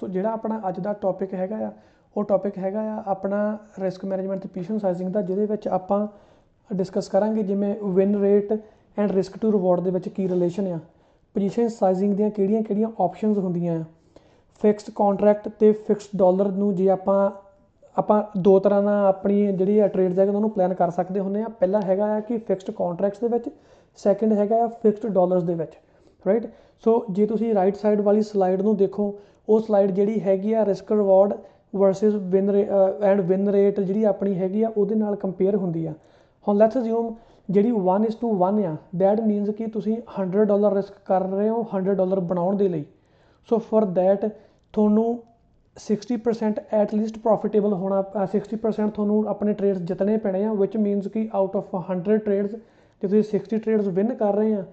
ਸੋ ਜਿਹੜਾ ਆਪਣਾ ਅੱਜ ਦਾ ਟੌਪਿਕ ਹੈਗਾ ਆ, ਉਹ ਟੌਪਿਕ ਹੈਗਾ ਆ ਆਪਣਾ ਰਿਸਕ ਮੈਨੇਜਮੈਂਟ ਤੇ ਪੋਜੀਸ਼ਨ ਸਾਈਜ਼ਿੰਗ ਦਾ, ਜਿਹਦੇ ਵਿੱਚ ਆਪਾਂ ਡਿਸਕਸ ਕਰਾਂਗੇ ਜਿਵੇਂ win rate and risk to reward ਦੇ ਵਿੱਚ ਕੀ ਰਿਲੇਸ਼ਨ ਆ। ਪੋਜੀਸ਼ਨ ਸਾਈਜ਼ਿੰਗ ਦੀਆਂ ਕਿਹੜੀਆਂ-ਕਿਹੜੀਆਂ ਆਪਸ਼ਨਸ ਹੁੰਦੀਆਂ ਆ? ਫਿਕਸਡ ਕੰਟਰੈਕਟ ਤੇ ਫਿਕਸਡ ਡਾਲਰ ਨੂੰ ਜੇ ਆਪਾਂ ਆਪਾਂ ਦੋ ਤਰ੍ਹਾਂ ਨਾਲ ਆਪਣੀ ਜਿਹੜੀ ਆ ਟ੍ਰੇਡਸ ਹੈਗੇ ਉਹਨੂੰ ਪਲਾਨ ਕਰ ਸਕਦੇ ਹੁੰਦੇ ਆ। ਪਹਿਲਾ ਹੈਗਾ ਆ ਕਿ ਫਿਕਸਡ ਕੰਟਰੈਕਟਸ ਦੇ ਵਿੱਚ ਸੈਕੰਡ ਹੈਗਾ ਆ ਫਿਕਸਡ ਡਾਲਰਸ ਦੇ ਵਿੱਚ। ਰਾਈਟ ਸੋ ਜੇ ਤੁਸੀਂ ਰਾਈਟ ਸਾਈਡ ਵਾਲੀ ਸਲਾਈਡ ਨੂੰ ਦੇਖੋ, ਉਹ ਸਲਾਈਡ ਜਿਹੜੀ ਹੈਗੀ ਆ risk reward versus win and win rate ਜਿਹੜੀ ਆਪਣੀ ਹੈਗੀ ਆ, ਉਹਦੇ ਨਾਲ ਕੰਪੇਅਰ ਹੁੰਦੀ ਆ। ਹੁਣ ਲੈਟਸ ਅਸਿਊਮ ਜਿਹੜੀ 1:1 ਆ ਦੈਟ ਮੀਨਸ ਕਿ ਤੁਸੀਂ 100 ਡਾਲਰ ਰਿਸਕ ਕਰ ਰਹੇ ਹੋ 100 ਡਾਲਰ ਬਣਾਉਣ ਦੇ ਲਈ। ਸੋ ਫॉर ਦੈਟ ਤੁਹਾਨੂੰ 60% ਐਟ ਲੀਸਟ ਪ੍ਰੋਫਿਟੇਬਲ ਹੋਣਾ 60% ਤੁਹਾਨੂੰ ਆਪਣੇ ਟ੍ਰੇਡਸ ਜਿੱਤਣੇ ਪੈਣੇ ਆ ਵਿਚ ਮੀਨਸ ਕਿ ਆਊਟ ਆਫ 100 ਟ੍ਰੇਡਸ ਜੇ ਤੁਸੀਂ 60 ਟ੍ਰੇਡਸ ਵਿਨ ਕਰ ਰਹੇ ਆ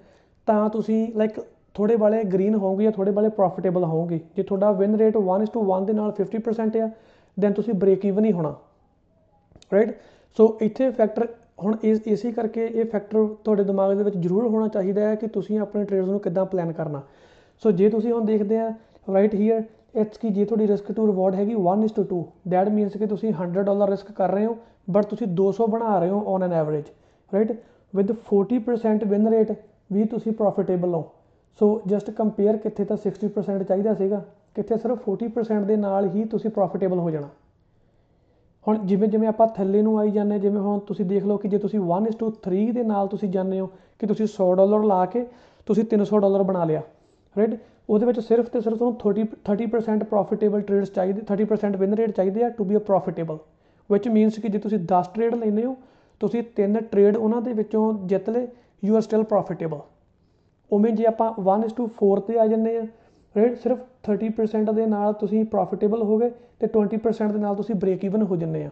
ਤਾਂ ਤੁਸੀਂ ਲਾਈਕ ਥੋੜ੍ਹੇ ਵਾਲੇ ਗ੍ਰੀਨ ਹੋਵੋਗੇ ਜਾਂ ਥੋੜ੍ਹੇ ਵਾਲੇ ਪ੍ਰੋਫਿਟੇਬਲ ਹੋਵੋਗੇ ਜੇ ਤੁਹਾਡਾ ਵਿਨ ਰੇਟ 1:1 ਦੇ ਨਾਲ 50% ਆ ਦੈਨ ਤੁਸੀਂ ਬ੍ਰੇਕ ਈਵਨ ਹੀ ਹੋਣਾ। ਰਾਈਟ ਸੋ ਇੱਥੇ ਫੈਕਟਰ ਹੁਣ ਇਸ, ਇਸੇ ਕਰਕੇ ਇਹ ਫੈਕਟਰ ਤੁਹਾਡੇ ਦਿਮਾਗ ਦੇ ਵਿੱਚ ਜ਼ਰੂਰ ਹੋਣਾ ਚਾਹੀਦਾ ਹੈ ਕਿ ਤੁਸੀਂ ਆਪਣੇ ਟ੍ਰੇਡਸ ਨੂੰ ਕਿੱਦਾਂ ਪਲਾਨ ਕਰਨਾ। ਸੋ ਜੇ ਤੁਸੀਂ ਹੁਣ ਦੇਖਦੇ ਆ ਰਾਈਟ ਹੀਅਰ ਇਟਸ ਕਿ ਜੇ ਤੁਹਾਡੀ ਰਿਸਕ ਟੂ ਰਿਵਾਰਡ ਹੈਗੀ 1:2 ਦੈਟ ਮੀਨਸ ਕਿ ਤੁਸੀਂ 100 ਡਾਲਰ ਰਿਸਕ ਕਰ ਰਹੇ ਹੋ ਬਟ ਤੁਸੀਂ 200 ਬਣਾ ਰਹੇ ਹੋ on an average right with 40% win rate ਵੀ ਤੁਸੀਂ ਪ੍ਰੋਫਿਟੇਬਲ ਹੋ। ਸੋ ਜਸਟ ਕੰਪੇਅਰ ਕਿੱਥੇ ਤਾਂ 60% ਚਾਹੀਦਾ ਸੀਗਾ, ਕਿੱਥੇ ਸਿਰਫ 40% ਦੇ ਨਾਲ ਹੀ ਤੁਸੀਂ ਪ੍ਰੋਫਿਟੇਬਲ ਹੋ ਜਾਣਾ। ਹੁਣ ਜਿਵੇਂ ਜਿਵੇਂ ਆਪਾਂ ਥੱਲੇ ਨੂੰ ਆਈ ਜਾਂਦੇ, ਜਿਵੇਂ ਹੁਣ ਤੁਸੀਂ ਦੇਖ ਲਓ ਕਿ ਜੇ ਤੁਸੀਂ 1:3 ਦੇ ਨਾਲ ਤੁਸੀਂ ਜਾਂਦੇ ਹੋ, ਕਿ ਤੁਸੀਂ 100 ਡਾਲਰ ਲਾ ਕੇ ਤੁਸੀਂ 300 ਡਾਲਰ ਬਣਾ ਲਿਆ ਰਾਈਟ ਉਹਦੇ ਵਿੱਚ ਸਿਰਫ ਤੇ ਸਿਰਫ ਤੁਹਾਨੂੰ 30 30% ਪ੍ਰੋਫਿਟੇਬਲ ਟ੍ਰੇਡਸ ਚਾਹੀਦੇ 30% ਵਿਨ ਰੇਟ ਚਾਹੀਦੇ ਆ to be a profitable which means ਕਿ ਜੇ ਤੁਸੀਂ 10 ਟ੍ਰੇਡ ਲੈਂਦੇ ਹੋ, ਤੁਸੀਂ ਤਿੰਨ ਟ੍ਰੇਡ ਉਹਨਾਂ ਦੇ ਵਿੱਚੋਂ ਜਿੱਤ ਲਏ ਯੂ ਆਰ ਸਟਿਲ ਪ੍ਰੋਫਿਟੇਬਲ। ਉਵੇਂ ਜੇ ਆਪਾਂ 1:4 ਤੇ ਆ ਜੰਨੇ ਆ ਰੇਟ ਸਿਰਫ 30% ਦੇ ਨਾਲ ਤੁਸੀਂ ਪ੍ਰੋਫਿਟੇਬਲ ਹੋ ਗਏ ਤੇ 20% ਦੇ ਨਾਲ ਤੁਸੀਂ ਬ੍ਰੇਕ ਈਵਨ ਹੋ ਜੰਨੇ ਆ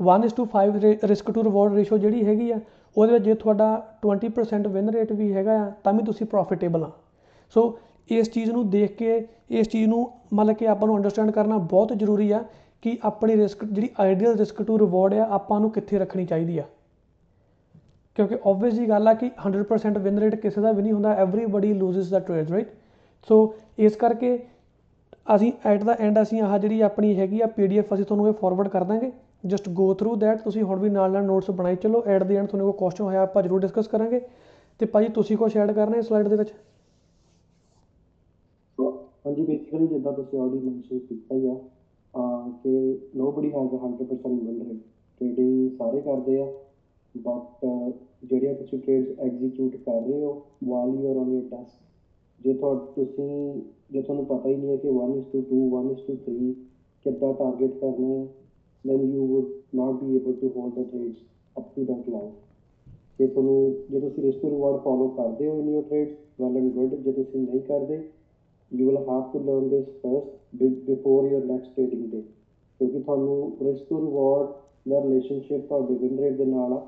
1:5 ਰਿਸਕ ਟੂ ਰਿਵਾਰਡ ਰੇਸ਼ੋ ਜਿਹੜੀ ਹੈਗੀ ਆ, ਉਹਦੇ ਵਿੱਚ ਜੇ ਤੁਹਾਡਾ 20% ਵਿਨ ਰੇਟ ਵੀ ਹੈਗਾ ਆ, ਤਾਂ ਵੀ ਤੁਸੀਂ ਪ੍ਰੋਫਿਟੇਬਲ ਆ। ਸੋ ਇਸ ਚੀਜ਼ ਨੂੰ ਦੇਖ ਕੇ, ਇਸ ਚੀਜ਼ ਨੂੰ ਮਤਲਬ ਕਿ ਆਪਾਂ ਨੂੰ ਅੰਡਰਸਟੈਂਡ ਕਰਨਾ ਬਹੁਤ ਜ਼ਰੂਰੀ ਆ ਕਿ ਆਪਣੀ ਰਿਸਕ ਜਿਹੜੀ ਆਈਡੀਅਲ ਰਿਸਕ ਟੂ ਰਿਵਾਰਡ ਆ, ਆਪਾਂ ਨੂੰ ਕਿੱਥੇ ਰੱਖਣੀ ਚਾਹੀਦੀ ਆ। ਕਿਉਂਕਿ ਆਬਵੀਅਸ ਜੀ ਗੱਲ ਆ ਕਿ 100% ਵਿਨ ਰੇਟ ਕਿਸੇ ਦਾ ਵੀ ਨਹੀਂ ਹੁੰਦਾ ਐਵਰੀਬਾਡੀ ਲੂਜ਼ਸ ਦਾ ਟ੍ਰੇਡ ਰਾਈਟ ਸੋ ਇਸ ਕਰਕੇ ਅਸੀਂ ਐਟ ਦਾ ਐਂਡ ਅਸੀਂ ਆਹ ਜਿਹੜੀ ਆਪਣੀ ਹੈਗੀ ਆ ਪੀਡੀਐਫ ਅਸੀਂ ਤੁਹਾਨੂੰ ਇਹ ਫਾਰਵਰਡ ਕਰ ਦਾਂਗੇ। ਜਸਟ ਗੋ ਥਰੂ ਦੈਟ ਤੁਸੀਂ ਹੁਣ ਵੀ ਨਾਲ ਨਾਲ ਨੋਟਸ ਬਣਾਈ ਚੱਲੋ। ਐਟ ਦੀ ਐਂਡ ਤੁਹਾਨੂੰ ਕੋਈ ਕੁਐਸਚਨ ਹੋਇਆ ਆਪਾਂ ਜ਼ਰੂਰ ਡਿਸਕਸ ਕਰਾਂਗੇ। ਤੇ ਭਾਜੀ ਤੁਸੀਂ ਕੁਝ ਐਡ ਕਰਨਾ ਹੈ ਸਲਾਈਡ ਦੇ ਵਿੱਚ? ਹਾਂਜੀ ਬੇਸਿਕਲੀ ਜਿੱਦਾਂ ਤੁਸੀਂ ਆਲਰੇਡੀ ਮੈਂਸ਼ਨ ਕੀਤਾ ਹੀ ਆ ਕਿ nobody has 100% win rate trading ਸਾਰੇ ਕਰਦੇ ਆ। ਬਟ uh, ਜਿਹੜੀਆਂ ਤੁਸੀਂ ਟ੍ਰੇਡਸ ਐਗਜ਼ੀਕਿਊਟ ਕਰ ਰਹੇ ਹੋ while you are on your test ਜੇ ਤੁਹਾ, ਤੁਸੀਂ, ਜੇ ਤੁਹਾਨੂੰ ਪਤਾ ਹੀ ਨਹੀਂ ਹੈ ਕਿ 1:2 1:3 ਕਿੱਦਾਂ ਟਾਰਗੇਟ ਕਰਨਾ ਹੈ, then you would not be able to hold the trades up to the level ਜੇ ਤੁਹਾਨੂੰ, ਜੇ ਤੁਸੀਂ ਰਿਸਕ ਰਿਵਾਰਡ ਫੋਲੋ ਕਰਦੇ ਹੋ in your trades well and good ਜੇ ਤੁਸੀਂ ਨਹੀਂ ਕਰਦੇ you will have to learn this first before before next next trading ਕਿਉਂਕਿ ਤੁਹਾਨੂੰ ਰਿਸਕ ਟੂ ਰਿਵਾਰਡ ਦਾ ਰਿਲੇਸ਼ਨਸ਼ਿਪ ਤੁਹਾਡੇ ਵਿਨ ਰੇਟ ਦੇ ਨਾਲ ਆ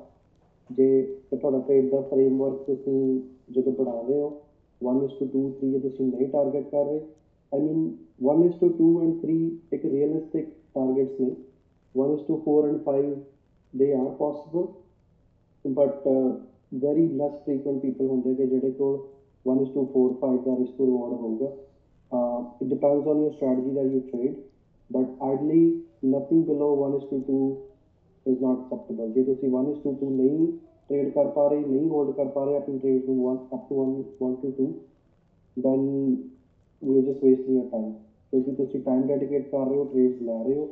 ਜੇ ਤੁਹਾਡਾ ਟ੍ਰੇਡ ਦਾ ਫਰੇਮਵਰਕ ਤੁਸੀਂ ਜਦੋਂ ਬਣਾ ਰਹੇ ਹੋ 1:2 3 ਜੇ ਤੁਸੀਂ ਨਹੀਂ ਟਾਰਗੇਟ ਕਰ ਰਹੇ ਆਈ ਮੀਨ 1:2 ਐਂਡ 3 ਇੱਕ ਰੀਅਲਿਸਟਿਕ ਟਾਰਗੇਟਸ ਨੇ। 1:4 and 5 they are possible but very less frequent people ਹੁੰਦੇ ਕਿ ਜਿਹੜੇ ਕੋਲ 1:4 5 ਦਾ ਰਿਸਕ ਰਿਵਾਰਡ ਹੋਊਗਾ। Uh, it depends on your strategy that you trade but ideally nothing below 1:2 is not acceptable ਜੇ ਤੁਸੀਂ 1:2 ਨਹੀਂ ਟ੍ਰੇਡ ਕਰ ਪਾ ਰਹੇ ਨਹੀਂ ਹੋਲਡ ਕਰ ਪਾ ਰਹੇ ਆਪਣੀ ਟ੍ਰੇਡ ਨੂੰ 1 up to 1 1 2 then we are just wasting your time ਕਿਉਂਕਿ ਤੁਸੀਂ ਟਾਈਮ ਡੈਡੀਕੇਟ ਕਰ ਰਹੇ ਹੋ ਟ੍ਰੇਡਸ ਲੈ ਰਹੇ ਹੋ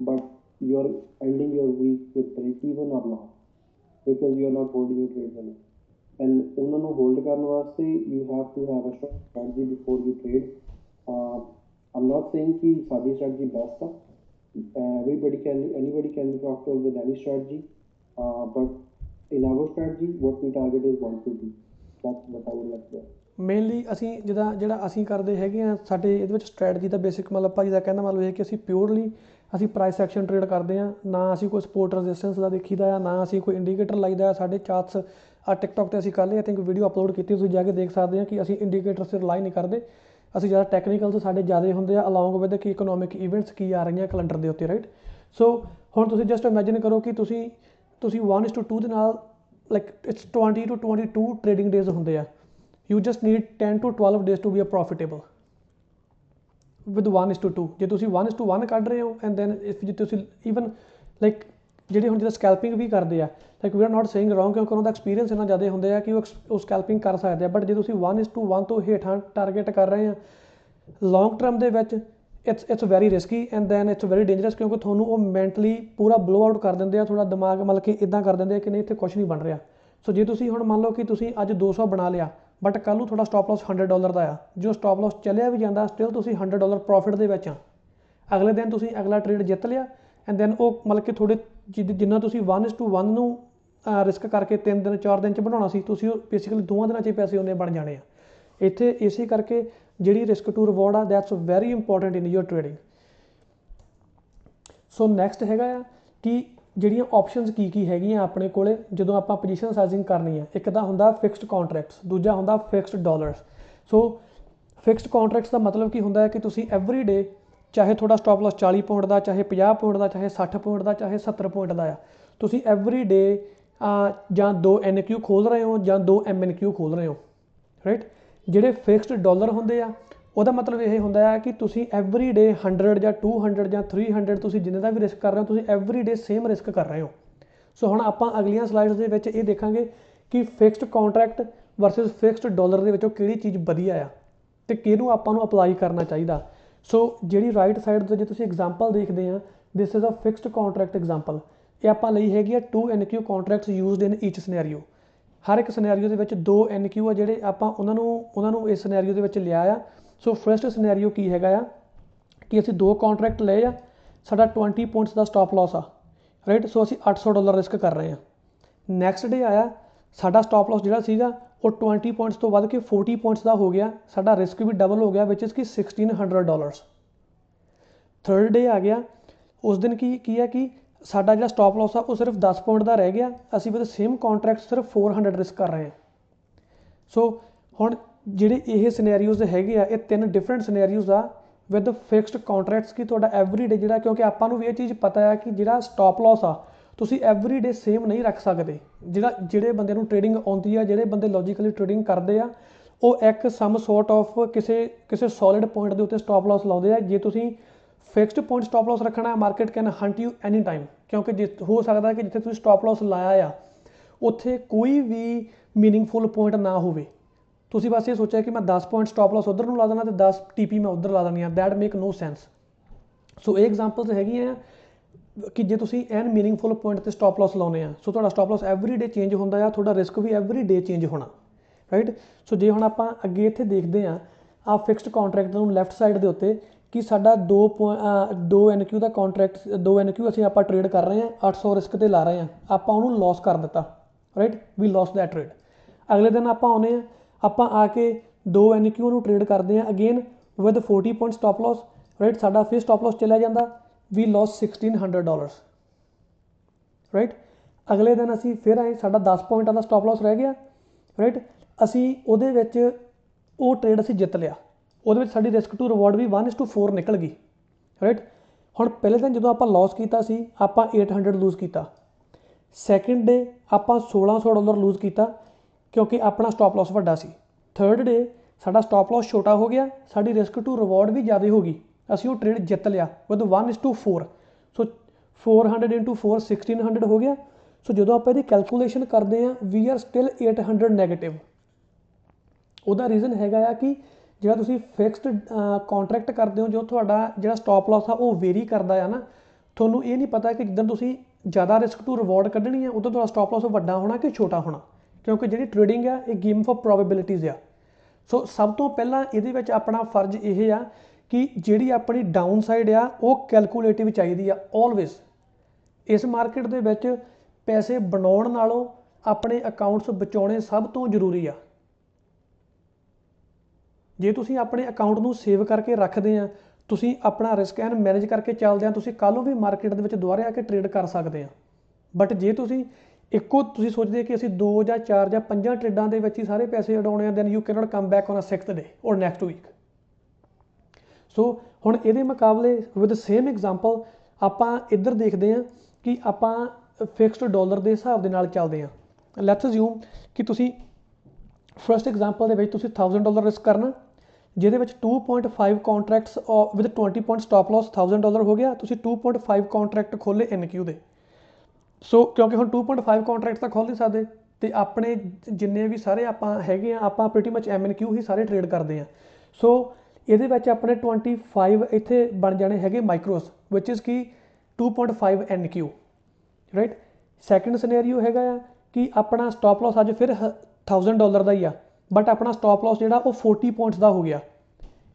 but you are ending your week with break even or loss because you are not holding your trades and and ਉਹਨਾਂ ਨੂੰ ਹੋਲਡ ਕਰਨ ਵਾਸਤੇ you have to have a strategy before you trade I'm not saying ਕਿ ਸਾਡੀ strategy best ਆ Uh, everybody can, anybody can be profitable with any strategy. Uh, but in our strategy, what we target is 1 to 2 that's what I would like to mainly ਅਸੀਂ ਜਿਹਦਾ ਜਿਹੜਾ ਅਸੀਂ ਕਰਦੇ ਹੈਗੇ ਆ ਸਾਡੇ ਇਹਦੇ ਵਿੱਚ ਸਟ੍ਰੈਟਜੀ ਦਾ ਬੇਸਿਕ ਮਤਲਬ ਭਾਜੀ ਦਾ ਕਹਿੰਦਾ ਮਤਲਬ ਇਹ ਕਿ ਅਸੀਂ ਪਿਓਰਲੀ ਅਸੀਂ ਪ੍ਰਾਈਸ ਐਕਸ਼ਨ ਟ੍ਰੇਡ ਕਰਦੇ ਆ ਨਾ ਅਸੀਂ ਕੋਈ ਸਪੋਰਟ ਰੈਜ਼ਿਸਟੈਂਸ ਦਾ ਦੇਖੀਦਾ ਆ, ਨਾ ਅਸੀਂ ਕੋਈ ਇੰਡੀਕੇਟਰ ਲਾਈਦਾ ਆ। ਸਾਡੇ ਚਾਰਟਸ ਆ ਟਿਕਟੌਕ ਤੇ ਅਸੀਂ ਕੱਲ੍ਹ ਆਈ ਥਿੰਕ ਵੀਡੀਓ ਅਪਲੋਡ ਕੀਤੀ, ਤੁਸੀਂ ਜਾ ਕੇ ਦੇਖ ਸਕਦੇ ਆ ਕਿ ਅਸੀਂ ਇੰਡੀਕੇਟਰ ਤੇ ਰਿਲਾਈ ਨਹੀਂ ਕਰਦੇ। ਅਸੀਂ ਜ਼ਿਆਦਾ ਟੈਕਨੀਕਲ ਤੋਂ ਸਾਡੇ ਜ਼ਿਆਦਾ ਹੁੰਦੇ ਆ ਅਲੋਂਗ ਵਿਦ ਕਿ ਇਕਨੋਮਿਕ ਇਵੈਂਟਸ ਕੀ ਆ ਰਹੀਆਂ ਕੈਲੰਡਰ ਦੇ ਉੱਤੇ ਰਾਈਟ ਸੋ ਹੁਣ ਤੁਸੀਂ ਜਸਟ ਇਮੇਜਿਨ ਕਰੋ ਕਿ ਤੁਸੀਂ ਤੁਸੀਂ 1:2 ਦੇ ਨਾਲ like it's 20 to 22 trading days ਹੁੰਦੇ ਆ। You just need 10 to 12 days to be a profitable with 1:2 ਜੇ ਤੁਸੀਂ 1:1 ਕੱਢ ਰਹੇ ਹੋ ਐਂਡ ਦੈਨ ਇਫ ਜੇ ਤੁਸੀਂ ਈਵਨ ਲਾਈਕ ਜਿਹੜੇ ਹੁਣ ਜਿਹੜਾ ਸਕੈਲਪਿੰਗ ਵੀ ਕਰਦੇ ਆ like we are not saying wrong ਕਿਉਂਕਿ ਉਹਨਾਂ ਦਾ ਐਕਸਪੀਰੀਅੰਸ ਇੰਨਾ ਜ਼ਿਆਦਾ ਹੁੰਦੇ ਆ ਕਿ ਉਹ ਉਹ ਸਕੈਲਪਿੰਗ ਕਰ ਸਕਦੇ ਆ। ਬਟ ਜੇ ਤੁਸੀਂ 1:1 ਤੋਂ ਹੇਠਾਂ ਟਾਰਗੇਟ ਕਰ ਰਹੇ ਆ ਲੌਂਗ ਟਰਮ ਦੇ ਵਿੱਚ it's it's very risky and then it's very dangerous ਕਿਉਂਕਿ ਤੁਹਾਨੂੰ ਉਹ ਮੈਂਟਲੀ ਪੂਰਾ ਬਲੋ ਆਊਟ ਕਰ ਦਿੰਦੇ ਆ ਤੁਹਾਡਾ ਦਿਮਾਗ ਮਤਲਬ ਕਿ ਇਦਾਂ ਕਰ ਦਿੰਦੇ ਆ ਕਿ ਨਹੀਂ ਇੱਥੇ ਕੁਝ ਨਹੀਂ ਬਣ ਰਿਹਾ। ਸੋ ਜੇ ਤੁਸੀਂ ਹੁਣ ਮੰਨ ਲਓ ਕਿ ਤੁਸੀਂ ਅੱਜ 200 ਬਣਾ ਲਿਆ ਬਟ ਕੱਲ ਨੂੰ ਤੁਹਾਡਾ ਸਟਾਪ ਲਾਸ 100 ਡਾਲਰ ਦਾ ਆ, ਜੋ ਸਟਾਪ ਲਾਸ ਚੱਲਿਆ ਵੀ ਜਾਂਦਾ ਸਟਿਲ ਤੁਸੀਂ 100 ਡਾਲਰ ਪ੍ਰੋਫਿਟ ਦੇ ਵਿੱਚ ਆ। ਅਗਲੇ ਦਿਨ ਤੁਸੀਂ ਅਗਲਾ ਟ੍ਰੇਡ ਜਿੱਤ ਲਿਆ ਐਂਡ ਦੈਨ ਉਹ ਮਤਲਬ ਕਿ ਥੋੜੇ ਜਿੰਨਾ ਤੁਸੀਂ 1:1 ਨੂੰ ਰਿਸਕ ਕਰਕੇ 3 ਦਿਨ 4 ਦਿਨ ਚ ਬਣਾਉਣਾ ਸੀ, ਤੁਸੀਂ ਉਹ ਬੇਸਿਕਲੀ ਦੋਵਾਂ ਦਿਨਾਂ ਚ ਹੀ ਪੈਸੇ ਉਹਨੇ ਬਣ ਜਾਣੇ ਆ। ਇੱਥੇ ਇਸੇ ਕਰਕੇ ਜਿਹੜੀ ਰਿਸਕ ਟੂ ਰਿਵਾਰਡ ਆ that's very important in your trading so next ਹੈਗਾ ਆ ਕਿ ਜਿਹੜੀਆਂ ਆਪਸ਼ਨਸ ਕੀ ਕੀ ਹੈਗੀਆਂ ਆਪਣੇ ਕੋਲੇ, ਜਦੋਂ ਆਪਾਂ ਪੋਜੀਸ਼ਨ ਸਾਈਜ਼ਿੰਗ ਕਰਨੀ ਹੈ ਇੱਕ ਤਾਂ ਹੁੰਦਾ ਫਿਕਸਡ ਕੰਟਰੈਕਟਸ ਦੂਜਾ ਹੁੰਦਾ fixed dollars so fixed contracts ਦਾ ਮਤਲਬ ਕੀ ਹੁੰਦਾ ਹੈ ਕਿ ਤੁਸੀਂ ਐਵਰੀ ਡੇ ਚਾਹੇ ਤੁਹਾਡਾ ਸਟਾਪ ਲਾਸ 40 ਪੁਆਇੰਟ ਦਾ, ਚਾਹੇ 50 ਪੁਆਇੰਟ ਦਾ, ਚਾਹੇ ਸੱਠ ਪੁਆਇੰਟ ਦਾ, ਚਾਹੇ 70 ਪੁਆਇੰਟ ਦਾ ਆ। ਤੁਸੀਂ ਐਵਰੀ ਡੇ ਜਾਂ ਦੋ ਐਨਕਿਊ ਖੋਲ ਰਹੇ ਹੋ, ਜਾਂ ਦੋ ਐਮਐਨਕਿਊ ਖੋਲ ਰਹੇ ਹੋ ਰਾਈਟ ਜਿਹੜੇ ਫਿਕਸਡ ਡਾਲਰ ਹੁੰਦੇ ਆ, ਉਹਦਾ ਮਤਲਬ ਇਹ ਹੁੰਦਾ ਹੈ ਕਿ ਤੁਸੀਂ ਐਵਰੀ ਡੇ 100 ਜਾਂ 200 ਜਾਂ 300 ਤੁਸੀਂ ਜਿੰਨੇ ਦਾ ਵੀ ਰਿਸਕ ਕਰ ਰਹੇ ਹੋ, ਤੁਸੀਂ ਐਵਰੀ ਡੇ ਸੇਮ ਰਿਸਕ ਕਰ ਰਹੇ ਹੋ। ਸੋ ਹੁਣ ਆਪਾਂ ਅਗਲੀਆਂ ਸਲਾਈਡਸ ਦੇ ਵਿੱਚ ਇਹ ਦੇਖਾਂਗੇ ਕਿ fixed contract versus fixed dollar ਦੇ ਵਿੱਚੋਂ ਕਿਹੜੀ ਚੀਜ਼ ਵਧੀਆ ਆ ਤੇ ਕਿਹਨੂੰ ਆਪਾਂ ਨੂੰ ਅਪਲਾਈ ਕਰਨਾ ਚਾਹੀਦਾ। ਸੋ ਜਿਹੜੀ ਰਾਈਟ ਸਾਈਡ ਤੇ ਜੇ ਤੁਸੀਂ ਐਗਜ਼ਾਮਪਲ ਦੇਖਦੇ ਆ this is a fixed contract example ਇਹ ਆਪਾਂ ਲਈ ਹੈਗੀ ਆ 2 NQ contracts used in each scenario ਹਰ ਇੱਕ ਸਿਨੈਰੀਓ ਦੇ ਵਿੱਚ ਦੋ ਐਨਕਿਊ ਆ ਜਿਹੜੇ ਆਪਾਂ ਉਹਨਾਂ ਨੂੰ ਉਹਨਾਂ ਨੂੰ ਇਸ ਸਿਨੈਰੀਓ ਦੇ ਵਿੱਚ ਲਿਆ ਆ। ਸੋ ਫਰਸਟ ਸਿਨੈਰੀਓ ਕੀ ਹੈਗਾ ਆ? ਕਿ ਅਸੀਂ ਦੋ ਕੰਟਰੈਕਟ ਲਏ ਆ, ਸਾਡਾ 20 ਪੁਆਇੰਟਸ ਦਾ ਸਟਾਪ ਲਾਸ ਆ ਰਾਈਟ ਸੋ ਅਸੀਂ 800 ਡਾਲਰ ਰਿਸਕ ਕਰ ਰਹੇ ਆ। ਨੈਕਸਟ ਡੇ ਆਇਆ, ਸਾਡਾ ਸਟਾਪ ਲਾਸ ਜਿਹੜਾ ਸੀਗਾ ਉਹ 20 ਪੁਆਇੰਟਸ ਤੋਂ ਵੱਧ ਕੇ 40 ਪੁਆਇੰਟਸ ਦਾ ਹੋ ਗਿਆ। ਸਾਡਾ ਰਿਸਕ ਵੀ ਡਬਲ ਹੋ ਗਿਆ ਵਿਚ ਇਜ਼ ਕਿ 1600 ਡਾਲਰਸ ਥਰਡ ਡੇ ਆ ਗਿਆ। ਉਸ ਦਿਨ ਕੀ ਕੀ ਹੈ ਕਿ ਸਾਡਾ ਜਿਹੜਾ ਸਟਾਪ ਲਾਸ ਆ, ਉਹ ਸਿਰਫ 10 ਪੁਆਇੰਟ ਦਾ ਰਹਿ ਗਿਆ। ਅਸੀਂ ਵਿਦ ਸੇਮ ਕੰਟਰੈਕਟ ਸਿਰਫ 400 ਰਿਸਕ ਕਰ ਰਹੇ ਹਾਂ। ਸੋ ਹੁਣ ਜਿਹੜੇ ਇਹ ਸਿਨੈਰੀਓਜ਼ ਹੈਗੇ ਆ, ਇਹ ਤਿੰਨ ਡਿਫਰੈਂਟ ਸਿਨੈਰੀਓਜ਼ ਆ ਵਿਦ ਫਿਕਸਡ ਕੰਟਰੈਕਟਸ ਕੀ ਤੁਹਾਡਾ ਐਵਰੀ ਡੇ ਜਿਹੜਾ, ਕਿਉਂਕਿ ਆਪਾਂ ਨੂੰ ਵੀ ਇਹ ਚੀਜ਼ ਪਤਾ ਆ ਕਿ ਜਿਹੜਾ ਸਟਾਪ ਲਾਸ ਆ ਤੁਸੀਂ ਐਵਰੀ ਡੇ ਸੇਮ ਨਹੀਂ ਰੱਖ ਸਕਦੇ। ਜਿਹੜਾ, ਜਿਹੜੇ ਬੰਦੇ ਨੂੰ ਟ੍ਰੇਡਿੰਗ ਆਉਂਦੀ ਆ, ਜਿਹੜੇ ਬੰਦੇ ਲੌਜੀਕਲੀ ਟ੍ਰੇਡਿੰਗ ਕਰਦੇ ਆ, ਉਹ ਇੱਕ ਸਮ ਸੋਰਟ ਆਫ ਕਿਸੇ ਕਿਸੇ ਸੋਲਿਡ ਪੁਆਇੰਟ ਦੇ ਉੱਤੇ ਸਟਾਪ ਲਾਸ ਲਾਉਂਦੇ ਆ। ਜੇ ਤੁਸੀਂ ਫਿਕਸਡ ਪੁਆਇੰਟ ਸਟਾਪ ਲਾਸ ਰੱਖਣਾ ਹੈ market can hunt you any time ਕਿਉਂਕਿ ਜੇ, ਹੋ ਸਕਦਾ ਕਿ ਜਿੱਥੇ ਤੁਸੀਂ ਸਟਾਪ ਲਾਸ ਲਾਇਆ ਆ, ਉੱਥੇ ਕੋਈ ਵੀ ਮੀਨਿੰਗਫੁਲ ਪੁਆਇੰਟ ਨਾ ਹੋਵੇ। ਤੁਸੀਂ ਬਸ ਇਹ ਸੋਚਿਆ ਕਿ ਮੈਂ 10 ਪੁਆਇੰਟ ਸਟਾਪ ਲਾਸ ਉਧਰ ਨੂੰ ਲਾ ਦੇਣਾ ਤੇ 10 ਟੀਪੀ ਮੈਂ ਉਧਰ ਲਾ ਦੇਣੀ ਆ। That make no sense so ਇਹ ਐਗਜ਼ਾਮਪਲਸ ਹੈਗੀਆਂ ਆ। ਕਿ ਜੇ ਤੁਸੀਂ ਐਨ ਮੀਨਿੰਗਫੁਲ ਪੁਆਇੰਟ ਤੇ ਸਟਾਪ ਲਾਸ ਲਾਉਨੇ ਆ ਸੋ ਤੁਹਾਡਾ stop loss every day change ਹੁੰਦਾ ਆ, ਤੁਹਾਡਾ ਰਿਸਕ ਵੀ ਐਵਰੀ ਡੇ ਚੇਂਜ ਹੋਣਾ ਰਾਈਟ ਸੋ ਜੇ ਹੁਣ ਆਪਾਂ ਅੱਗੇ ਇੱਥੇ ਦੇਖਦੇ ਆ ਆ ਫਿਕਸਡ ਕੰਟਰੈਕਟ ਨੂੰ ਲੈਫਟ ਸਾਈਡ ਦੇ ਉੱਤੇ, ਕਿ ਸਾਡਾ 2 2 ਐਨਕਿਊ ਦਾ ਕੰਟਰੈਕਟ 2 ਐਨਕਿਊ ਅਸੀਂ ਆਪਾਂ ਟ੍ਰੇਡ ਕਰ ਰਹੇ ਹਾਂ 800 ਰਿਸਕ ਤੇ ਲਾ ਰਹੇ ਹਾਂ ਆਪਾਂ ਉਹਨੂੰ ਲਾਸ ਕਰ ਦਿੱਤਾ right we loss that trade ਅਗਲੇ ਦਿਨ ਆਪਾਂ ਆਉਨੇ ਆ, ਆਪਾਂ ਆ ਕੇ 2 ਐਨਕਿਊ ਨੂੰ ਟ੍ਰੇਡ ਕਰਦੇ ਆ again with 40 point stop loss right ਸਾਡਾ ਫਿਰ ਸਟਾਪ ਲਾਸ ਚਲਾ ਜਾਂਦਾ ਵੀ ਲਾਸ 1600 ਡਾਲਰਸ ਰਾਈਟ ਅਗਲੇ ਦਿਨ ਅਸੀਂ ਫਿਰ ਆਏ, ਸਾਡਾ 10 ਪੁਆਇੰਟਾਂ ਦਾ ਸਟਾਪ ਲਾਸ ਰਹਿ ਗਿਆ। ਰਾਈਟ ਅਸੀਂ ਉਹਦੇ ਵਿੱਚ ਉਹ ਟ੍ਰੇਡ ਅਸੀਂ ਜਿੱਤ ਲਿਆ। ਉਹਦੇ ਵਿੱਚ ਸਾਡੀ ਰਿਸਕ ਟੂ ਰਿਵਾਰਡ ਵੀ 1:4 ਨਿਕਲ ਗਈ। ਰਾਈਟ ਹੁਣ ਪਹਿਲੇ ਦਿਨ ਜਦੋਂ ਆਪਾਂ ਲਾਸ ਕੀਤਾ ਸੀ, ਆਪਾਂ 800 ਲੂਜ਼ ਕੀਤਾ। ਸੈਕਿੰਡ ਡੇ ਆਪਾਂ 1600 ਡਾਲਰ ਲੂਜ਼ ਕੀਤਾ, ਕਿਉਂਕਿ ਆਪਣਾ ਸਟਾਪ ਲਾਸ ਵੱਡਾ ਸੀ। ਥਰਡ ਡੇ ਸਾਡਾ ਸਟਾਪ ਲਾਸ ਛੋਟਾ ਹੋ ਗਿਆ, ਸਾਡੀ ਰਿਸਕ ਟੂ ਰਿਵਾਰਡ ਵੀ ਜ਼ਿਆਦਾ ਹੋ ਗਈ। ਅਸੀਂ ਉਹ ਟ੍ਰੇਡ ਜਿੱਤ ਲਿਆ ਵਿਦ 1:4 ਸੋ 400 into 4 1600 ਹੋ ਗਿਆ। ਸੋ ਜਦੋਂ ਆਪਾਂ ਇਹਦੀ ਕੈਲਕੂਲੇਸ਼ਨ ਕਰਦੇ ਆ ਵੀ ਆਰ ਸਟਿਲ 800 ਨੈਗੇਟਿਵ ਉਹਦਾ ਰੀਜ਼ਨ ਹੈਗਾ ਆ ਕਿ ਜਿਹੜਾ ਤੁਸੀਂ ਫਿਕਸਡ ਕੰਟਰੈਕਟ ਕਰਦੇ ਹੋ, ਜੋ ਤੁਹਾਡਾ ਜਿਹੜਾ ਸਟਾਪ ਲਾਸ ਆ, ਉਹ ਵੇਰੀ ਕਰਦਾ ਆ ਨਾ। ਤੁਹਾਨੂੰ ਇਹ ਨਹੀਂ ਪਤਾ ਕਿ ਜਦੋਂ ਤੁਸੀਂ ਜ਼ਿਆਦਾ ਰਿਸਕ ਟੂ ਰਿਵਾਰਡ ਕੱਢਣੀ ਹੈ ਉਦੋਂ ਤੁਹਾਡਾ ਸਟਾਪ ਲਾਸ ਵੱਡਾ ਹੋਣਾ ਕਿ ਛੋਟਾ ਹੋਣਾ। ਕਿਉਂਕਿ ਜਿਹੜੀ ਟ੍ਰੇਡਿੰਗ ਆ, ਇਹ ਗੇਮ ਆਫ ਪ੍ਰੋਬੇਬਿਲਿਟੀਜ਼ ਆ। ਸੋ ਸਭ ਤੋਂ ਪਹਿਲਾਂ ਇਹਦੇ ਵਿੱਚ ਆਪਣਾ ਫਰਜ਼ ਇਹ ਆ ਕਿ ਜਿਹੜੀ ਆਪਣੀ ਡਾਊਨ ਸਾਈਡ ਆ, ਉਹ ਕੈਲਕੂਲੇਟਿਵ ਚਾਹੀਦੀ ਆ ਆਲਵੇਸ ਇਸ ਮਾਰਕੀਟ ਦੇ ਵਿੱਚ ਪੈਸੇ ਬਣਾਉਣ ਨਾਲੋਂ ਆਪਣੇ ਅਕਾਊਂਟਸ ਬਚਾਉਣੇ ਸਭ ਤੋਂ ਜ਼ਰੂਰੀ ਆ। ਜੇ ਤੁਸੀਂ ਆਪਣੇ ਅਕਾਊਂਟ ਨੂੰ ਸੇਵ ਕਰਕੇ ਰੱਖਦੇ ਆ, ਤੁਸੀਂ ਆਪਣਾ ਰਿਸਕ ਐਨ ਮੈਨੇਜ ਕਰਕੇ ਚੱਲਦੇ ਆ, ਤੁਸੀਂ ਕੱਲ ਨੂੰ ਵੀ ਮਾਰਕੀਟ ਦੇ ਵਿੱਚ ਦੁਬਾਰਾ ਆ ਕੇ ਟ੍ਰੇਡ ਕਰ ਸਕਦੇ ਆ। ਬਟ ਜੇ ਤੁਸੀਂ ਇੱਕੋ, ਤੁਸੀਂ ਸੋਚਦੇ ਕਿ ਅਸੀਂ 2 ਜਾਂ 4 ਜਾਂ 5 ਟ੍ਰੇਡਾਂ ਦੇ ਵਿੱਚ ਹੀ ਸਾਰੇ ਪੈਸੇ ਉਡਾਉਣੇ ਆ then you can't come back on a 6th day or next week ਸੋ ਹੁਣ ਇਹਦੇ ਮੁਕਾਬਲੇ ਵਿਦ ਸੇਮ ਐਗਜ਼ਾਮਪਲ ਆਪਾਂ ਇੱਧਰ ਦੇਖਦੇ ਹਾਂ ਕਿ ਆਪਾਂ ਫਿਕਸਡ ਡਾਲਰ ਦੇ ਹਿਸਾਬ ਦੇ ਨਾਲ ਚੱਲਦੇ ਹਾਂ। ਲੈਟਸ ਅਸਿਊਮ ਕਿ ਤੁਸੀਂ ਫਰਸਟ ਐਗਜ਼ਾਮਪਲ ਦੇ ਵਿੱਚ ਤੁਸੀਂ 1000 ਡਾਲਰ ਰਿਸਕ ਕਰਨਾ, ਜਿਹਦੇ ਵਿੱਚ 2.5 contracts with 20 point stop loss 1000 dollar ਹੋ ਗਿਆ, ਤੁਸੀਂ 2.5 ਕੰਟਰੈਕਟ ਖੋਲੇ NQ ਦੇ। ਸੋ ਕਿਉਂਕਿ ਹੁਣ 2.5 ਕੰਟਰੈਕਟ ਤਾਂ ਖੋਲ ਨਹੀਂ ਸਕਦੇ, ਤੇ ਆਪਣੇ ਜਿੰਨੇ ਵੀ ਸਾਰੇ ਆਪਾਂ ਹੈਗੇ ਆ, ਆਪਾਂ ਪ੍ਰੀਟੀ ਮੱਚ MNQ ਹੀ ਸਾਰੇ ਟ੍ਰੇਡ ਕਰਦੇ ਆ। ਸੋ ਇਹਦੇ ਵਿੱਚ ਆਪਣੇ 25 ਇੱਥੇ ਬਣ ਜਾਣੇ ਹੈਗੇ ਮਾਈਕਰੋਸ ਵਿਚ ਇਜ਼ ਕੀ 2.5 NQ ਰਾਈਟ ਸੈਕੰਡ ਸਿਨੈਰੀਓ ਹੈਗਾ ਆ ਕਿ ਆਪਣਾ ਸਟਾਪ ਲਾਸ ਅੱਜ ਫਿਰ 1000 ਡਾਲਰ ਦਾ ਹੀ ਆ ਬਟ ਆਪਣਾ ਸਟਾਪ ਲਾਸ ਜਿਹੜਾ ਉਹ 40 ਪੁਆਇੰਟਸ ਦਾ ਹੋ ਗਿਆ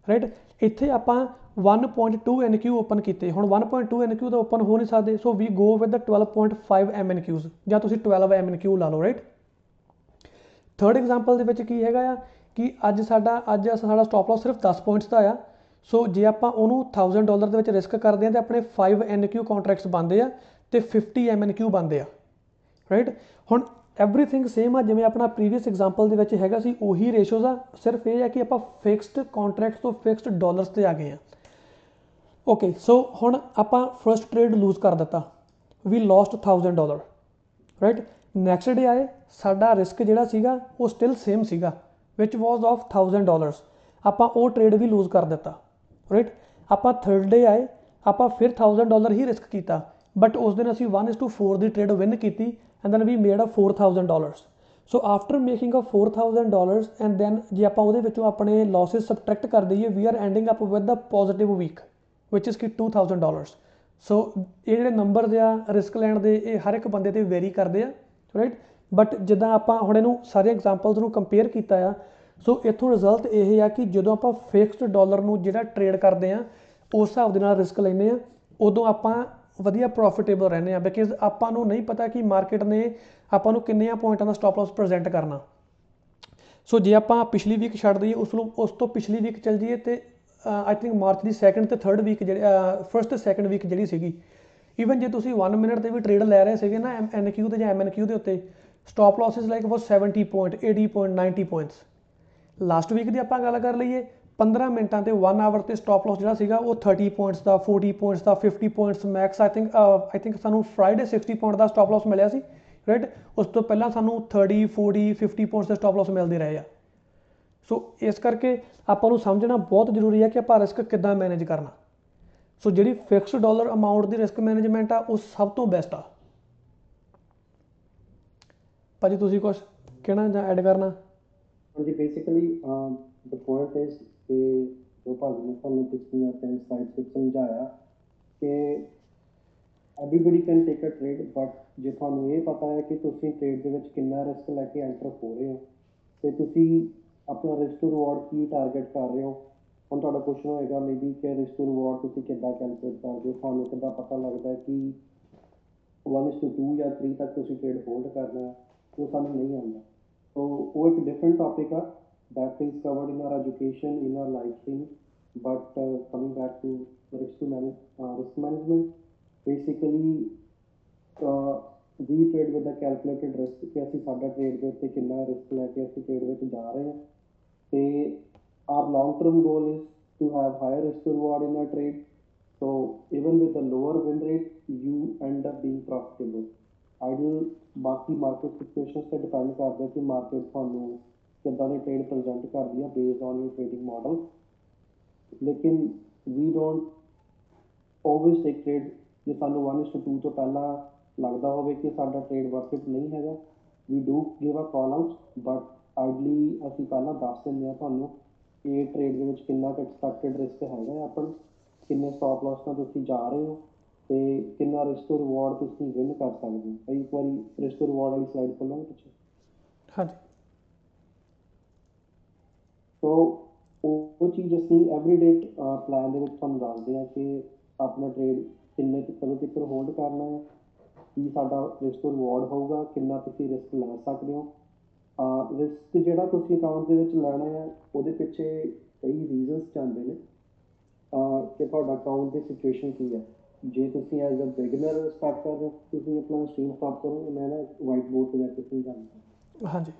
ਰਾਈਟ ਇੱਥੇ ਆਪਾਂ 1.2 NQ ਓਪਨ ਕੀਤੇ, ਹੁਣ 1.2 NQ ਤਾਂ ਓਪਨ ਹੋ ਨਹੀਂ ਸਕਦੇ ਸੋ ਵੀ ਗੋ ਵਿਦ ਦ 12.5 MNQs ਜਾਂ ਤੁਸੀਂ 12 MNQ ਲਾ ਲਓ ਰਾਈਟ ਥਰਡ ਐਗਜ਼ਾਮਪਲ ਦੇ ਵਿੱਚ ਕੀ ਹੈਗਾ ਆ ਕਿ ਅੱਜ ਸਾਡਾ ਅੱਜ ਸਾਡਾ ਸਟਾਪ ਲਾਸ ਸਿਰਫ 10 ਪੁਆਇੰਟਸ ਦਾ ਆ। ਸੋ ਜੇ ਆਪਾਂ ਉਹਨੂੰ 1000 ਡਾਲਰ ਦੇ ਵਿੱਚ ਰਿਸਕ ਕਰਦੇ ਹਾਂ ਤੇ ਆਪਣੇ 5 NQ ਕੰਟਰੈਕਟਸ ਬਣਦੇ ਆ ਤੇ 50 MNQ ਬਣਦੇ ਆ। ਰਾਈਟ ਹੁਣ ਐਵਰੀਥਿੰਗ ਸੇਮ ਆ, ਜਿਵੇਂ ਆਪਣਾ ਪ੍ਰੀਵੀਅਸ ਐਗਜ਼ਾਮਪਲ ਦੇ ਵਿੱਚ ਹੈਗਾ ਸੀ, ਉਹੀ ਰੇਸ਼ੋਜ਼ ਆ। ਸਿਰਫ ਇਹ ਆ ਕਿ ਆਪਾਂ ਫਿਕਸਡ ਕੰਟਰੈਕਟਸ ਤੋਂ ਫਿਕਸਡ ਡਾਲਰਸ ਤੇ ਆ ਗਏ ਆ। ਓਕੇ ਸੋ ਹੁਣ ਆਪਾਂ ਫਰਸਟ ਟ੍ਰੇਡ ਲੂਜ਼ ਕਰ ਦਿੱਤਾ। We lost 1000 dollar right next day ਆਏ, ਸਾਡਾ ਰਿਸਕ ਜਿਹੜਾ ਸੀਗਾ, ਉਹ ਸਟਿਲ ਸੇਮ ਸੀਗਾ ਵਿਚ ਵਾਸ ਆਫ 1000 ਡਾਲਰਸ ਆਪਾਂ ਉਹ ਟ੍ਰੇਡ ਵੀ ਲੂਜ਼ ਕਰ ਦਿੱਤਾ ਰਾਈਟ ਆਪਾਂ ਥਰਡ ਡੇ ਆਏ, ਆਪਾਂ ਫਿਰ 1000 ਡਾਲਰ ਹੀ ਰਿਸਕ ਕੀਤਾ ਬਟ ਉਸ ਦਿਨ ਅਸੀਂ 1:4 ਦੀ ਟ੍ਰੇਡ ਵਿਨ ਕੀਤੀ and then we made a 4000 dollars so after making a 4000 dollars and then ਜੇ ਆਪਾਂ ਉਹਦੇ ਵਿੱਚੋਂ ਆਪਣੇ ਲਾਸਸ ਸਬਟ੍ਰੈਕਟ ਕਰ ਦਈਏ we are ending up with a positive week which is ਕਿ 2000 ਡਾਲਰਸ ਸੋ ਇਹ ਜਿਹੜੇ ਨੰਬਰਸ ਆ ਰਿਸਕ ਲੈਣ ਦੇ, ਇਹ ਹਰ ਇੱਕ ਬੰਦੇ ਤੇ ਵੇਰੀ ਕਰਦੇ ਆ ਰਾਈਟ ਬਟ ਜਿੱਦਾਂ ਆਪਾਂ ਹੁਣ ਇਹਨੂੰ ਸਾਰੇ ਐਗਜ਼ਾਮਪਲਸ ਨੂੰ ਕੰਪੇਅਰ ਕੀਤਾ ਆ ਸੋ ਇਥੋਂ ਰਿਜ਼ਲਟ ਇਹ ਆ ਕਿ ਜਦੋਂ ਆਪਾਂ ਫਿਕਸਡ ਡਾਲਰ ਨੂੰ ਜਿਹੜਾ ਟ੍ਰੇਡ ਕਰਦੇ ਆ, ਉਸ ਹਿਸਾਬ ਦੇ ਨਾਲ ਰਿਸਕ ਲੈਂਦੇ ਆ, ਉਦੋਂ ਆਪਾਂ ਵਧੀਆ ਪ੍ਰੋਫਿਟੇਬਲ ਰਹਿੰਦੇ ਆ ਬਿਕਾਜ਼ ਆਪਾਂ ਨੂੰ ਨਹੀਂ ਪਤਾ ਕਿ ਮਾਰਕੀਟ ਨੇ ਆਪਾਂ ਨੂੰ ਕਿੰਨਿਆਂ ਪੁਆਇੰਟਾਂ ਦਾ ਸਟਾਪ ਲਾਸ ਪ੍ਰੈਜ਼ੈਂਟ ਕਰਨਾ। ਸੋ ਜੇ ਆਪਾਂ ਪਿਛਲੀ ਵੀਕ ਛੱਡ ਦਈਏ, ਉਸ ਨੂੰ, ਉਸ ਤੋਂ ਪਿਛਲੀ ਵੀਕ ਚੱਲ ਜਾਈਏ ਤੇ ਆਈ ਥਿੰਕ ਮਾਰਚ ਦੀ ਸੈਕੰਡ ਤੇ ਥਰਡ ਵੀਕ ਜਿਹੜੀ ਫਰਸਟ ਤੇ ਸੈਕੰਡ ਵੀਕ ਜਿਹੜੀ ਸੀਗੀ ਈਵਨ ਜੇ ਤੁਸੀਂ 1 ਮਿੰਟ ਤੇ ਵੀ ਟ੍ਰੇਡ ਲੈ ਰਹੇ ਸੀਗੇ ਨਾ ਐਨਕਿਊ ਤੇ ਜਾਂ ਐਮਐਨਕਿਊ ਦੇ ਉੱਤੇ stop losses like was 70 point 80 point 90 points last week ਦੀ ਆਪਾਂ ਗੱਲ ਕਰ ਲਈਏ 15 ਮਿੰਟਾਂ ਤੇ 1 ਆਵਰ ਤੇ ਸਟਾਪ ਲਾਸ ਜਿਹੜਾ ਸੀਗਾ, ਉਹ 30 ਪੁਆਇੰਟਸ ਦਾ 40 ਪੁਆਇੰਟਸ ਦਾ 50 points max I think I think ਸਾਨੂੰ ਫਰਾਈਡੇ 60 ਪੁਆਇੰਟ ਦਾ ਸਟਾਪ ਲਾਸ ਮਿਲਿਆ ਸੀ ਰਾਈਟ ਉਸ ਤੋਂ ਪਹਿਲਾਂ ਸਾਨੂੰ 30 40 50 ਪੁਆਇੰਟਸ ਦੇ ਸਟਾਪ ਲਾਸ ਮਿਲਦੇ ਰਹੇ ਆ। ਸੋ ਇਸ ਕਰਕੇ ਆਪਾਂ ਨੂੰ ਸਮਝਣਾ ਬਹੁਤ ਜ਼ਰੂਰੀ ਹੈ ਕਿ ਆਪਾਂ ਰਿਸਕ ਕਿੱਦਾਂ ਮੈਨੇਜ ਕਰਨਾ। ਸੋ ਜਿਹੜੀ ਫਿਕਸਡ ਡਾਲਰ ਅਮਾਉਂਟ ਦੀ ਰਿਸਕ ਮੈਨੇਜਮੈਂਟ ਆ, ਉਹ ਸਭ ਤੋਂ ਬੈਸਟ ਆ। ਭਾਜੀ, ਤੁਸੀਂ ਕੁਝ ਕਹਿਣਾ ਜਾਂ ਐਡ ਕਰਨਾ? ਹਾਂਜੀ ਬੇਸਿਕਲੀ ਦ ਪੁਆਇੰਟ ਇਜ਼ ਕਿ ਜੋ ਭਾਜੀ ਨੇ ਤੁਹਾਨੂੰ ਪਿਛਲੀਆਂ ਤਿੰਨ ਸਲਾਈਡਸ ਵਿੱਚ ਸਮਝਾਇਆ ਕਿ everybody can take a trade but ਜੇ ਤੁਹਾਨੂੰ ਇਹ ਪਤਾ ਹੈ ਕਿ ਤੁਸੀਂ ਟ੍ਰੇਡ ਦੇ ਵਿੱਚ ਕਿੰਨਾ ਰਿਸਕ ਲੈ ਕੇ ਐਂਟਰ ਹੋ ਰਹੇ ਹੋ, ਤੇ ਤੁਸੀਂ ਆਪਣਾ ਰਿਸਕ ਟੂ ਰਿਵਾਰਡ ਕੀ ਟਾਰਗੇਟ ਕਰ ਰਹੇ ਹੋ ਹੁਣ ਤੁਹਾਡਾ ਕੁਐਸਚਨ ਹੋਏਗਾ ਮੇਬੀ ਕਿ ਰਿਸਕ ਟੂ ਰਿਵਾਰਡ ਤੁਸੀਂ ਕਿੱਦਾਂ ਕੈਲਕੂਲੇਟ ਕਰਦੇ ਹੋ ਤੁਹਾਨੂੰ ਕਿੱਦਾਂ ਪਤਾ ਲੱਗਦਾ ਹੈ ਕਿ 1:2 ਜਾਂ 3 ਤੱਕ ਤੁਸੀਂ ਟ੍ਰੇਡ ਹੋਲਡ ਕਰਨਾ ਹੈ ਉਹ ਸਾਨੂੰ ਨਹੀਂ ਆਉਂਦਾ ਸੋ ਉਹ ਇੱਕ ਡਿਫਰੈਂਟ ਟਾਪਿਕ ਆ that is covered in our education in our life thing but uh, coming back to risk to manage uh, risk management basically uh, we trade with the calculated risk ਕਿ ਅਸੀਂ ਸਾਡਾ trade ਦੇ ਉੱਤੇ ਕਿੰਨਾ risk ਲੈ ਕੇ ਅਸੀਂ trade ਵਿੱਚ ਜਾ ਰਹੇ ਹਾਂ ਤੇ our long term goal is to have higher risk to reward in our trade. So, even with the lower win rate, you end up being profitable. Ideal ਬਾਕੀ ਮਾਰਕੀਟ ਸਿਚੁਏਸ਼ਨਸ ਤੇ depend ਕਰਦਾ ਕਿ market ਤੁਹਾਨੂੰ ਕਿੱਦਾਂ ਦੇ trade present ਕਰਦੀ ਹੈ based on your trading model ਲੇਕਿਨ we don't always take trade ਜੇ ਸਾਨੂੰ 1:2 ਤੋਂ ਪਹਿਲਾਂ ਲੱਗਦਾ ਹੋਵੇ ਕਿ ਸਾਡਾ ਟ੍ਰੇਡ ਵਰਥ ਇਟ ਨਹੀਂ ਹੈਗਾ we do give a call out but ideally ਅਸੀਂ ਪਹਿਲਾਂ ਦੱਸ ਦਿੰਦੇ ਆ ਤੁਹਾਨੂੰ ਕਿ ਇਹ ਟ੍ਰੇਡ ਦੇ ਵਿੱਚ ਕਿੰਨਾ ਕੁ ਐਕਸਪੈਕਟਡ ਰਿਸਕ ਹੈਗਾ ਆਪਣ ਕਿੰਨੇ ਸਟਾਪ ਲਾਸ ਨਾਲ ਤੁਸੀਂ ਜਾ ਰਹੇ ਹੋ ਤੇ ਕਿੰਨਾ ਰਿਸਕ ਟੂ ਰਿਵਾਰਡ ਤੁਸੀਂ ਵਿਨ ਕਰ ਸਕਦੇ ਹੋ? ਇੱਕ ਵਾਰੀ ਰਿਸਕ ਟੂ ਰਿਵਾਰਡ ਵਾਲੀ ਸਲਾਈਡ ਖੋਲ੍ਹਾਂਗੇ ਪਿੱਛੇ। ਹਾਂਜੀ। ਸੋ ਉਹ ਚੀਜ਼ ਅਸੀਂ ਐਵਰੀਡੇ ਪਲਾਨ ਦੇ ਵਿੱਚ ਤੁਹਾਨੂੰ ਦੱਸਦੇ ਹਾਂ ਕਿ ਆਪਣਾ ਟ੍ਰੇਡ ਕਿੰਨੇ ਕੁ ਕਦੋਂ ਤੱਕ ਹੋਲਡ ਕਰਨਾ ਹੈ ਕੀ ਸਾਡਾ ਰਿਸਕ ਟੂ ਰਿਵਾਰਡ ਹੋਊਗਾ ਕਿੰਨਾ ਤੁਸੀਂ ਰਿਸਕ ਲੈ ਸਕਦੇ ਹੋ। ਰਿਸਕ ਜਿਹੜਾ ਤੁਸੀਂ ਅਕਾਊਂਟ ਦੇ ਵਿੱਚ ਲੈਣਾ ਹੈ, ਉਹਦੇ ਪਿੱਛੇ ਕਈ ਰੀਜ਼ਨਸ ਜਾਂਦੇ ਨੇ। ਕਿ ਤੁਹਾਡਾ ਅਕਾਊਂਟ ਦੀ ਸਿਚੁਏਸ਼ਨ ਕੀ ਹੈ। ਜੇ ਤੁਸੀਂ ਐਜ਼ ਅ ਬਿਗਨਰ ਸਟਾਰਟ ਕਰ ਰਹੇ ਹੋ, ਤੁਸੀਂ ਆਪਣਾ ਸਟ੍ਰੀਮ ਸਟਾਪ ਕਰੋ ਮੈਂ ਨਾ ਵਾਈਟ ਬੋਰਡ ਤੇ ਜਾ ਕੇ ਸਮਝਾਉਂਗਾ ਹਾਂਜੀ।